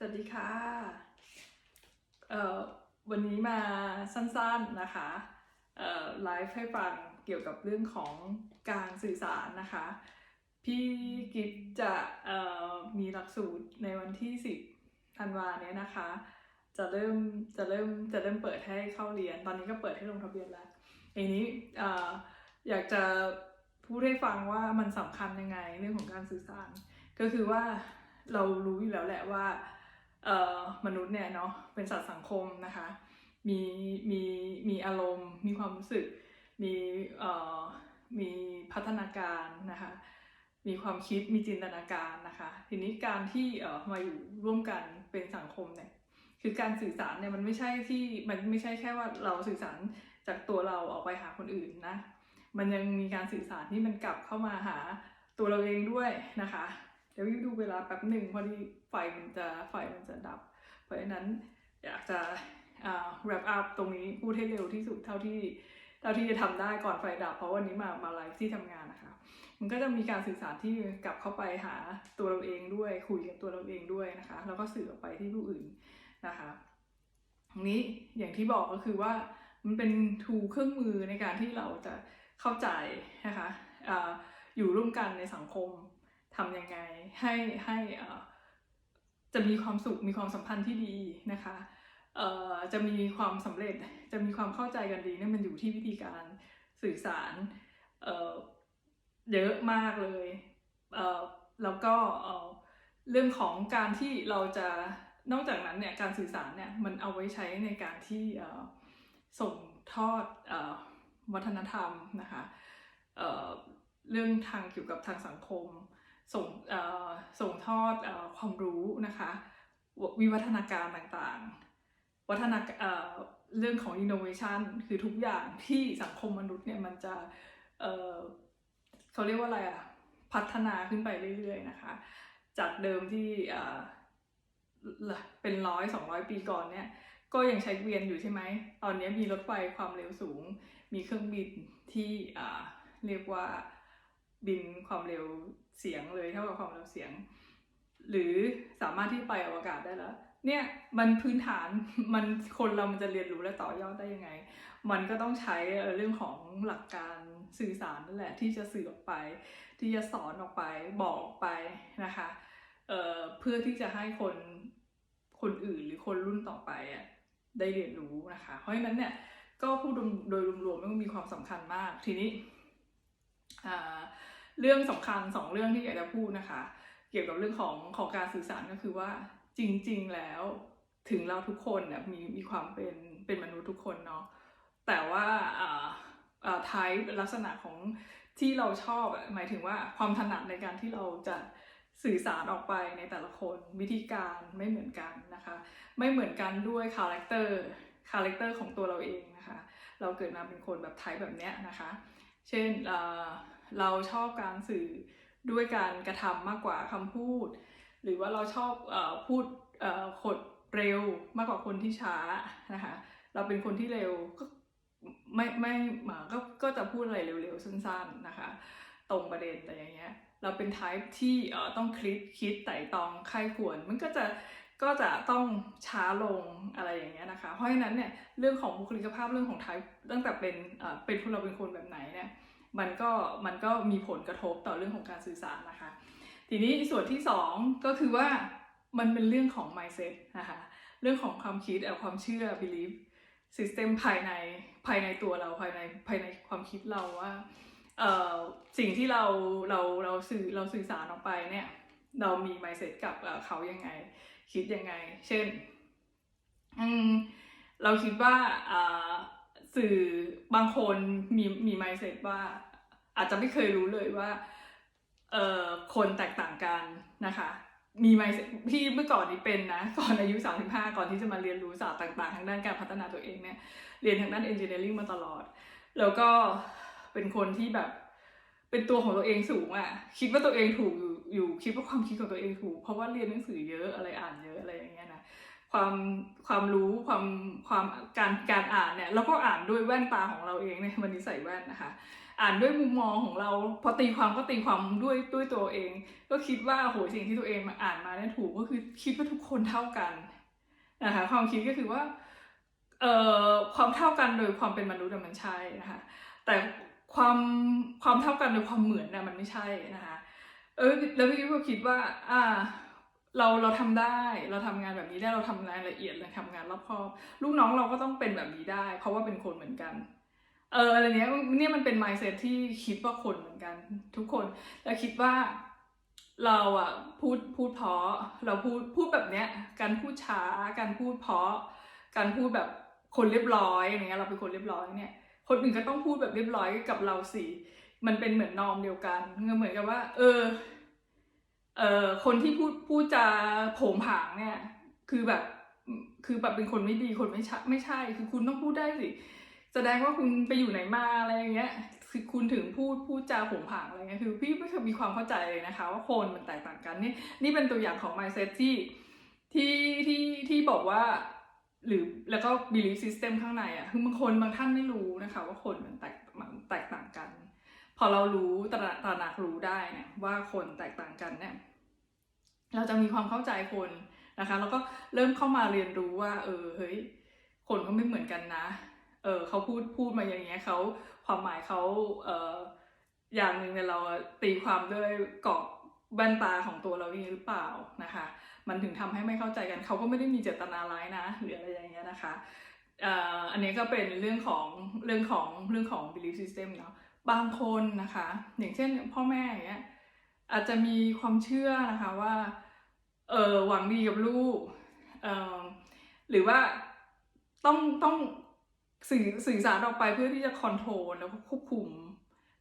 สวัสดีค่ะเอ่อวันนี้มาสั้นๆนะคะเอ่อไลฟ์ให้ฟังเกี่ยวกับเรื่องของการสื่อสารนะคะ พี่กิฟจะเอ่อมีหลักสูตรในวันที่ 10ธันวาเนี้ยนะคะ จะเริ่มจะเริ่มจะเริ่มเปิดให้เข้าเรียน ตอนนี้ก็เปิดให้ลงทะเบียนแล้วทีนี้เอ่ออยากจะพูดให้ฟังว่ามันสำคัญยังไงเรื่องของการสื่อสาร ก็คือว่าเรารู้อยู่แล้วแหละว่า มนุษย์เนี่ยเนาะเป็นสัตว์สังคมนะคะ มีมีมีอารมณ์ มีความรู้สึก มีมีพัฒนาการนะคะ มีความคิดมีจินตนาการนะคะ ทีนี้การที่เอ่อมาอยู่ร่วมกันเป็นสังคมเนี่ยคือการสื่อสารเนี่ยมันไม่ใช่ที่มันไม่ใช่แค่ว่าเราสื่อสารจากตัวเราออกไปหาคนอื่นนะ มันยังมีการสื่อสารที่มันกลับเข้ามาหาตัวเราเองด้วยนะคะ ดี๋ยววิวดูเวลาแป๊บหนึ่งพอดีไฟมันจะไฟมันจะดับ เพราะฉะนั้นอยากจะอ่า wrap up ตรงนี้พูดให้เร็วที่สุดเท่าที่เท่าที่จะทำได้ก่อนไฟดับ เพราะวันนี้มามาไลฟ์ที่ทำงานนะคะ มันก็จะมีการสื่อสารที่กลับเข้าไปหาตัวเราเองด้วยคุยกับตัวเราเองด้วยนะคะ แล้วก็สื่อออกไปที่ผู้อื่นนะคะทีนี้อย่างที่บอกก็คือว่ามันเป็นทูเครื่องมือในการที่เราจะเข้าใจนะคะอาอยู่ร่วมกันในสังคม ทำยังไงให้ให้อ่าจะมีความสุขมีความสัมพันธ์ที่ดีนะคะเอ่อจะมีความสำเร็จจะมีความเข้าใจกันดีเนี่ยมันอยู่ที่วิธีการสื่อสารเอ่อเยอะมากเลยเแล้วก็เอ่อเรื่องของการที่เราจะนอกจากนั้นเนี่ยการสื่อสารเนี่ยมันเอาไว้ใช้ในการที่ส่งทอดอวัฒนธรรมนะคะเเรื่องทางเกี่ยวกับทางสังคม ส่งส่งทอดอความรู้นะคะ วิวัฒนาการต่างๆ วัฒนาเรื่องของ innovation คือทุกอย่างที่สังคมมนุษย์เนี่ยมันจะเเขาเรียกว่าอะไรอะพัฒนาขึ้นไปเรื่อยๆนะคะ จากเดิมที่เป็นร้อยสองร้อยปีก่อนเนี่ยก็ยังใช้เกวียนอยู่ใช่ไหม ตอนนี้มีรถไฟความเร็วสูง มีเครื่องบินที่เรียกว่าบินความเร็ว เสียงเลยเท่ากับความเร็วเสียง หรือสามารถที่ไปอวกาศได้แล้ว เนี่ยมันพื้นฐานมันคนเรามันจะเรียนรู้และต่อยอดได้ยังไง มันก็ต้องใช้เรื่องของหลักการสื่อสารนั่นแหละ ที่จะสื่อออกไป ที่จะสอนออกไปบอกออกไปนะคะเเพื่อที่จะให้คนคนอื่นหรือคนรุ่นต่อไปอะได้เรียนรู้นะคะ เพราะฉะนั้นเนี่ยก็พูดโดยรวมๆมันมีความสำคัญมากทีนี้อ่า เรื่องสำคัญสองเรื่องที่อยากจะพูดนะคะ เกี่ยวกับเรื่องของของการสื่อสารก็คือว่าจริง ๆ แล้วถึงเราทุกคนเนี่ยมีมีความเป็นเป็นมนุษย์ทุกคนเนาะแต่ว่าอ่าอ่าไทป์ลักษณะของที่เราชอบอะหมายถึงว่าความถนัดในการที่เราจะสื่อสารออกไปในแต่ละคนวิธีการไม่เหมือนกันนะคะ ไม่เหมือนกันด้วยคาแรคเตอร์คาแรคเตอร์ของตัวเราเองนะคะ เราเกิดมาเป็นคนแบบไทป์แบบเนี้ยนะคะ เช่น เราชอบการสื่อด้วยการกระทำมากกว่าคำพูด หรือว่าเราชอบอพูดขดเร็วมากกว่าคนที่ช้านะคะเราเป็นคนที่เร็วก็ไม่ไม่หมาก็ก็จะพูดอะไรเร็วๆ สั้นๆนะคะ ตรงประเด็นแต่อย่างเงี้ยเราเป็น type ที่ต้องคิดคิดไต่ตองใครควรมันก็จะก็จะต้องช้าลงอะไรอย่างเงี้ยนะคะ เพราะฉะนั้นเนี่ยเรื่องของบุคลิกภาพเรื่องของ type ตั้งแต่เป็นเป็นคนเราเป็นคนแบบไหนเนี่ย มันก็มันก็มีผลกระทบต่อเรื่องของการสื่อสารนะคะ ทีนี้ส่วนที่สองก็คือว่ามันเป็นเรื่องของ mindset นะคะเรื่องของความคิดเอาความเชื่อ belief system ภายในภายในตัวเราภายในภายในความคิดเราว่าสิ่งที่เราเราเราสื่อเราสื่อสารออกไปเนี่ยเรามี mindset กับเขายังไง คิดยังไง เช่นเราคิดว่าอ่า สื่อบางคนมีมี mindset ว่าอาจจะไม่เคยรู้เลยว่าเอ่อคนแตกต่างกันนะคะมีไหมที่เมื่อก่อนนี้เป็นนะก่อนอายุ 35 ก่อนที่จะมาเรียนรู้ศาสตร์ต่างๆ ทางด้านการพัฒนาตัวเองเนี่ยเรียนทางด้าน engineering มาตลอด แล้วก็เป็นคนที่แบบเป็นตัวของตัวเองสูงอะ่ะคิดว่าตัวเองถูกอยู่อยู่คิดว่าความคิดของตัวเองถูก เพราะว่าเรียนหนังสือเยอะอะไรอ่านเยอะอะไรอย่างเงี้ยนะ ความความรู้ความความการการอ่านเนี่ยเราก็อ่านด้วยแว่นตาของเราเองเนี่ยวันนี้ใส่แว่นนะคะ อ่านด้วยมุมมองของเราพอตีความก็ตีความด้วยด้วยตัวเอง ก็คิดว่าโหสิ่งที่ตัวเองมาอ่านมาเนี่ยถูกก็คือคิดว่าทุกคนเท่ากันนะคะความคิดก็คือว่าเอ่อความเท่ากันโดยความเป็นมนุษย์มันใช่นะคะแต่ความความเท่ากันโดยความเหมือนน่ะมันไม่ใช่นะคะเออแล้วพี่ก็คิดว่าอ่า เราเราทำได้เราทำงานแบบนี้ได้เราทำงานละเอียดเราทำงานรอบคอบลูกน้องเราก็ต้องเป็นแบบนี้ได้ เพราะว่าเป็นคนเหมือนกันเอออะไรเนี้ยเนี่ยมันเป็น mindset ที่คิดว่าคนเหมือนกัน ทุกคนแล้วคิดว่าเราอะพูดพูดเพาะเราพูดพูดแบบเนี้ยการพูดช้าการพูดเพาะการพูดแบบคนเรียบร้อยอย่างเงี้ยเราเป็นคนเรียบร้อยเนี่ย คนอื่นก็ต้องพูดแบบเรียบร้อยกับเราสิมันเป็นเหมือนนอมเดียวกันเหมือนกับว่า เออ เอ่อคนที่พูดพูดจาโผงผางเนี่ย คือแบบคือแบบเป็นคนไม่ดีคนไม่ใช่ไม่ใช่ คือคุณต้องพูดได้สิแสดงว่าคุณไปอยู่ไหนมาอะไรอย่างเงี้ยคือคุณถึงพูดพูดจาผงผางอะไรเงี้ยคือพี่ไม่เคยมีความเข้าใจเลยนะคะ ว่าคนมันแตกต่างกันนี่นี่เป็นตัวอย่างของ mindset ที่ที่ที่ที่บอกว่า หรือแล้วก็ belief system ข้างในอะ คือบางคนบางท่านไม่รู้นะคะ ว่าคนมันแตกมันแตกต่างกัน พอเรารู้ตระตระหนักรู้ได้เนี่ยว่าคนแตกต่างกันเนี่ย เราจะมีความเข้าใจคนนะคะ แล้วก็เริ่มเข้ามาเรียนรู้ว่า เออเฮ้ยคนก็ไม่เหมือนกันนะ เออเขาพูดพูดมาอย่างเงี้ยเขาความหมายเขาเอออย่างหนึ่งเนี่ยเราตีความด้วยกรอบแว่นตาของตัวเราเองหรือเปล่านะคะ มันถึงทำให้ไม่เข้าใจกันเขาก็ไม่ได้มีเจตนาร้ายนะหรืออะไรอย่างเงี้ยนะคะเอ่ออันนี้ก็เป็นเรื่องของเรื่องของเรื่องของ belief system เนาะบางคนนะคะ อย่างเช่นพ่อแม่อย่างเงี้ย อาจจะมีความเชื่อนะคะว่าเออหวังดีกับลูกเออหรือว่าต้องต้องสื่อสื่อสารออกไปเพื่อที่จะคอนโทรลแล้วก็ควบคุม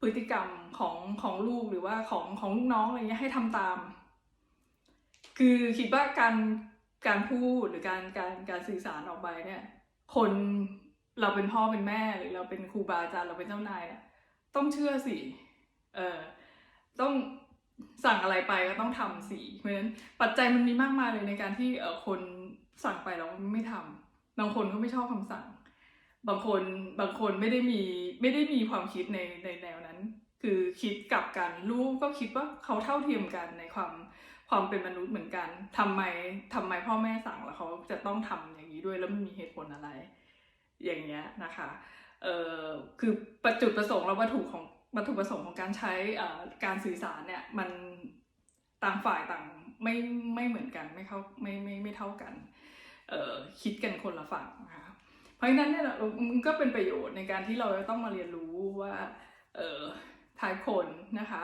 พฤติกรรมของของลูกหรือว่าของของลูกน้องอะไรเงี้ยให้ทำตาม คือคิดว่าการการพูดหรือการการการสื่อสารออกไปเนี่ย คนเราเป็นพ่อเป็นแม่หรือเราเป็นครูบาอาจารย์เราเป็นเจ้านายเนี่ยต้องเชื่อสิเออต้อง สั่งอะไรไปก็ต้องทำสิเพราะฉะนั้นปัจจัยมันมีมากมายเลยในการที่เออคนสั่งไปแล้วไม่ทำบางคนก็ไม่ชอบคำสั่ง บางคนบางคนไม่ได้มีไม่ได้มีความคิดในในแนวนั้น คือคิดกลับกันลูกก็คิดว่าเขาเท่าเทียมกันในความความเป็นมนุษย์เหมือนกันทำไมทำไมพ่อแม่สั่งแล้วเขาจะต้องทำอย่างนี้ด้วยแล้วมันมีเหตุผลอะไร อย่างเงี้ยนะคะเอ่อคือประจุดประสงค์และวัตถุของ วัตถุประสงค์ของการใช้การสื่อสารเนี่ยมันต่างฝ่ายต่างไม่ไม่เหมือนกันไม่เข้าไม่ไม่ไม่เท่ากันเออคิดกันคนละฝั่งนะคะเพราะฉะนั้นเนี่ยมันก็เป็นประโยชน์ในการที่เราจะต้องมาเรียนรู้ว่าเออทายคนนะคะ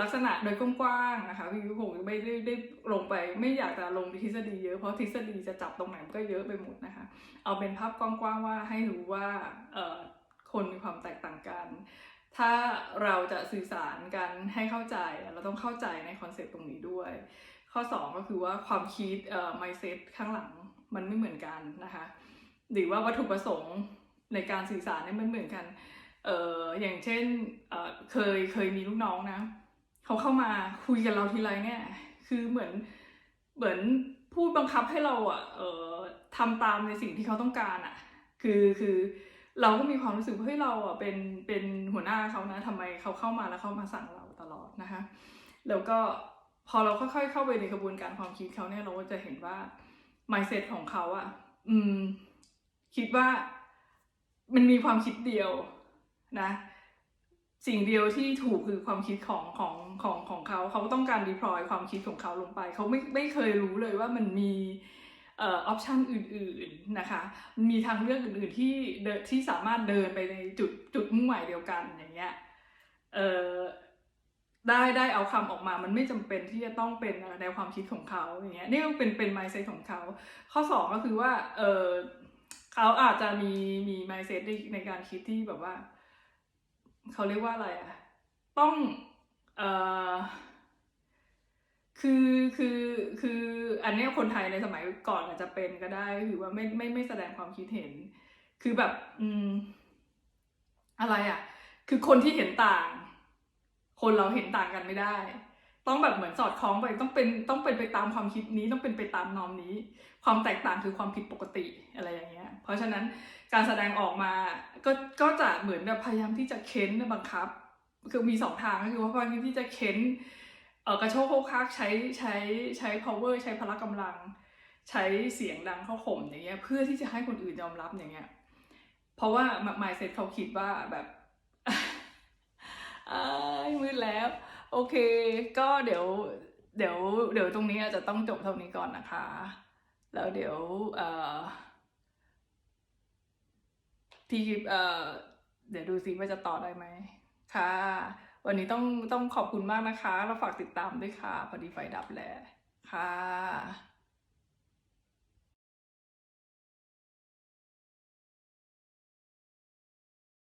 ลักษณะโดยกว้างๆนะคะพี่วิพงศ์ไม่ได้ได้ลงไปไม่อยากจะลงทฤษฎีเยอะเพราะทฤษฎีจะจับตรงไหนมันก็เยอะไปหมดนะคะเอาเป็นภาพกว้างๆว่าให้รู้ว่าเออคนมีความแตกต่างกัน ถ้าเราจะสื่อสารกันให้เข้าใจ เราต้องเข้าใจในคอนเซ็ปต์ตรงนี้ด้วย ข้อ 2 ก็คือว่าความคิดเอ่อ mindset ข้างหลังมันไม่เหมือนกันนะคะหรือว่าวัตถุประสงค์ในการสื่อสารเนี่ยมันเหมือนกันเอ่ออย่างเช่นเอ่อเคยเคยมีลูกน้องนะเขาเข้ามาคุยกับเราทีไรเนี่ยคือเหมือนเหมือนพูดบังคับให้เราอะเอ่อทำตามในสิ่งที่เขาต้องการอะคือคือ เราก็มีความรู้สึกว่าเฮ้ยเราอะเป็นเป็นหัวหน้าเขานะทำไมเขาเข้ามาแล้วเข้ามาสั่งเราตลอดนะคะ แล้วก็พอเราค่อยๆเข้าไปในกระบวนการความคิดเขาเนี่ยเราก็จะเห็นว่า mindset ของเขาอะ อืม คิดว่ามันมีความคิดเดียวนะ สิ่งเดียวที่ถูกคือความคิดของของของของเขาเขาต้องการ deploy ความคิดของเขาลงไป เขาไม่ไม่เคยรู้เลยว่ามันมี ออปชันอื่นๆนะคะ มีทางเลือกอื่นๆที่เดที่สามารถเดินไปในจุดจุดมุ่งหมายเดียวกันอย่างเงี้ยได้ได้เอาคำออกมามันไม่จำเป็นที่จะต้องเป็นแนวความคิดของเขาอย่างเงี้ยนี่เป็นเป็น mindset ของเขา ข้อสองก็คือว่าเออเขาอาจจะมีมี mindset ในในการคิดที่แบบว่า เขาเรียกว่าอะไรอะต้องเอ่อ คือคือคืออันนี้คนไทยในสมัยก่อนอาจจะเป็นก็ได้คือว่าไม่ไม่ไม่แสดงความคิดเห็น คือแบบ อืม อะไรอะ คือคนที่เห็นต่าง คนเราเห็นต่างกันไม่ได้ ต้องแบบเหมือนสอดคล้องไปต้องเป็นต้องเป็นไปตามความคิดนี้ต้องเป็นไปตามนอมนี้ ความแตกต่างคือความผิดปกติอะไรอย่างเงี้ย เพราะฉะนั้นการแสดงออกมาก็ก็จะเหมือนแบบพยายามที่จะเค้นบังคับ คือมีสองทางก็คือว่าพยายามที่จะเค้น เออกระโชกโคกคักใช้ใช้ใช้ power ใช้พละกำลัง ใช้เสียงดังเข้าข่มอย่างเงี้ยเพื่อที่จะให้คนอื่นยอมรับอย่างเงี้ยเพราะว่าหมายเซ็ตเขาคิดว่าแบบอ้ายมืดแล้ว โอเค ก็เดี๋ยวเดี๋ยวเดี๋ยวตรงนี้อาจจะต้องจบเท่านี้ก่อนนะคะ แล้วเดี๋ยวเอ่อพี่เอ่อเดี๋ยวดูซิว่าจะต่อได้ไหมค่ะ วันนี้ต้องต้องขอบคุณมากนะคะ เราฝากติดตามด้วยค่ะ พอดีไฟดับแล้วค่ะ